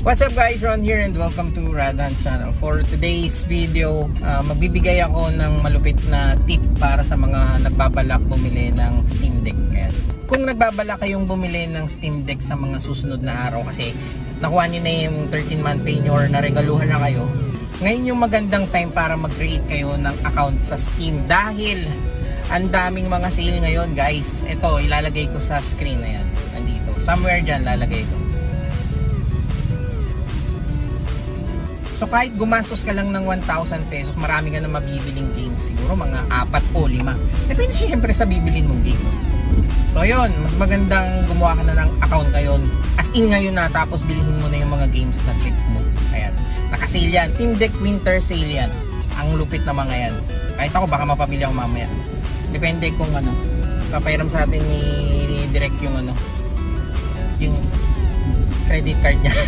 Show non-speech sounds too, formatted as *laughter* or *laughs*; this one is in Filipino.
What's up guys, Ron here and welcome to Radhan's channel. For today's video, ah, magbibigay ako ng malupit na tip para sa mga nagbabalak bumili ng Steam Deck. Ayan. Kung nagbabalak kayong bumili ng Steam Deck sa mga susunod na araw kasi nakuha nyo na yung 13 month pay nyo or naregaluhan na kayo, ngayon yung magandang time para mag-create kayo ng account sa Steam dahil ang daming mga sale ngayon guys. Ito, ilalagay ko sa screen na yan. Nandito. Somewhere dyan lalagay ko. So kahit gumastos ka lang ng 1,000 pesos, marami ka na mabibiling games. Siguro mga apat o lima. Depende siyempre sa bibilin mong game. So yun, mas magandang gumawa ka na ng account ngayon. As in ngayon na, tapos bilhin mo na yung mga games na check mo. Ayan. Nakasale. Team Deck Winter Sale yan. Ang lupit na mga yan. Kahit ako baka mapabili ako mamaya. Depende kung ano. Papairam sa atin ni Direct yung ano. Yung credit card niya. *laughs*